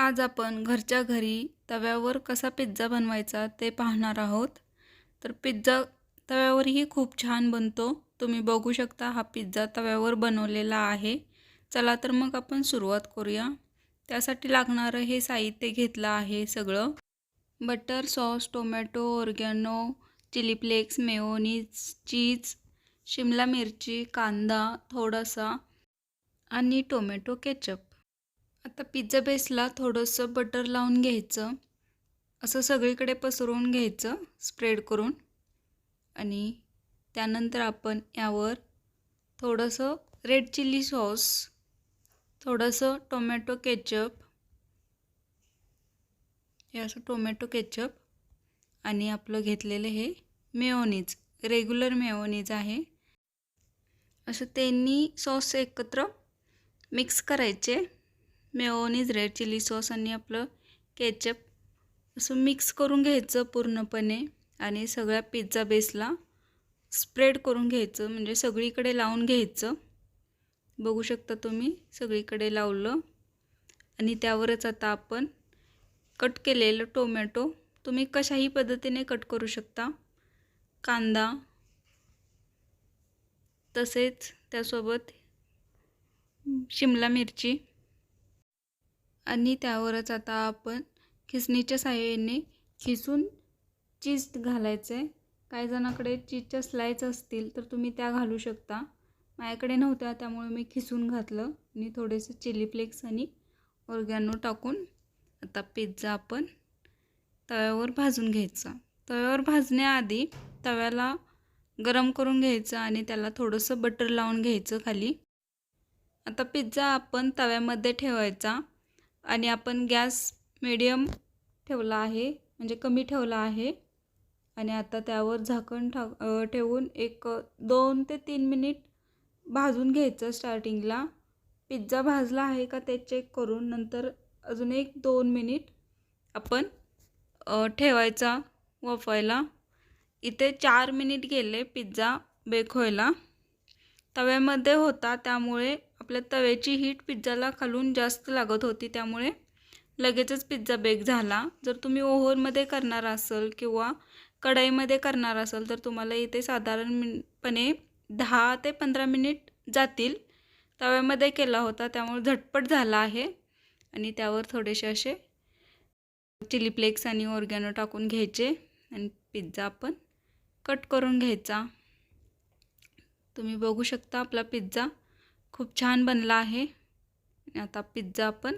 आज आपण घरच्या घरी तव्यावर कसा पिझ्झा बनवायचा ते पाहणार आहोत. तर पिझ्झा तव्यावरही खूप छान बनतो. तुम्ही बघू शकता हा पिझ्झा तव्यावर बनवलेला आहे. चला तर मग आपण सुरुवात करूया. त्यासाठी लागणारं हे साहित्य घेतलं आहे सगळं. Butter sauce tomato oregano chilli flakes mayonnaise cheese Shimla मिरची कांदा थोडासा आणि टोमॅटो केचप. आता पिझ्झा बेसला थोडंसं बटर लावून घ्यायचं. असं सगळीकडे पसरवून घ्यायचं स्प्रेड करून. आणि त्यानंतर आपण यावर थोडंसं रेड चिली सॉस थोडंसं टोमॅटो केचप हे असं टोमॅटो केचप आणि आपलं घेतलेलं हे मेओनीज रेग्युलर मेओनीज आहे. असं त्यांनी सॉस एकत्र मिक्स करायचे. मेओनीज रेड चिली सॉस आणि आपलं केचप असं मिक्स करून घ्यायचं पूर्णपणे आणि सगळ्या पिझ्झा बेसला स्प्रेड करून घ्यायचं म्हणजे सगळीकडे लावून घ्यायचं. बघू शकता तुम्ही सगळीकडे लावलं. आणि त्यावरच आता आपण कट केलेलं टोमॅटो तुम्ही कशाही पद्धतीने कट करू शकता. कांदा तसेच त्यासोबत शिमला मिरची आणि त्यावरच आता आपण खिसणीच्या साह्याने खिसून चीज घालायचं. आहे काही जणाकडे चीजच्या स्लाईस असतील तर तुम्ही त्या घालू शकता. माझ्याकडे नव्हत्या त्यामुळे मी खिसून घातलं. आणि थोडेसे चिली फ्लेक्स आणि ऑर्गॅनो टाकून आता पिझ्झा आपण तव्यावर भाजून घ्यायचा. तव्यावर भाजण्याआधी तव्याला गरम करून घ्यायचं आणि त्याला थोडंसं बटर लावून घ्यायचं खाली. आता पिझ्झा आपण तव्यामध्ये ठेवायचा. आणि आपण गॅस मिडियम ठेवला आहे म्हणजे कमी ठेवला आहे. आणि आता त्यावर झाकण ठा ठेवून एक दोन ते तीन मिनिट भाजून घ्यायचं स्टार्टिंगला. पिझ्झा भाजला आहे का ते चेक करून नंतर अजून एक दोन मिनिट आपण ठेवायचा वफायला. इथे चार मिनिट गेले पिझ्झा बेक व्हायला. तव्यामध्ये होता त्यामुळे आपल्या तव्याची हीट पिझ्झाला खालून जास्त लागत होती त्यामुळे लगेचच पिझ्झा बेक झाला. जर तुम्ही ओव्हनमध्ये करणार असाल किंवा कढईमध्ये करणार असाल तर तुम्हाला इथे साधारणपणे दहा ते पंधरा मिनिट जातील. तव्यामध्ये केला होता त्यामुळे झटपट झाला आहे. आणि त्यावर थोडेसे असे चिली फ्लेक्स आणि ऑर्गॅनो टाकून घ्यायचे. आणि पिझ्झा आपण कट करून घ्यायचा. तुम्ही बघू शकता आपला पिझ्झा खूप छान बनला आहे. आता पिझ्झा आपण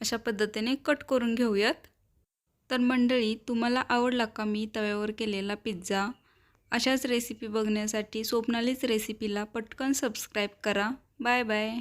अशा पद्धतीने कट करून घेऊयात. तर मंडळी तुम्हाला आवडला का मी तव्यावर केलेला पिझ्झा? अशाच रेसिपी बघण्यासाठी स्वप्नालीच रेसिपीला पटकन सबस्क्राईब करा. Bye bye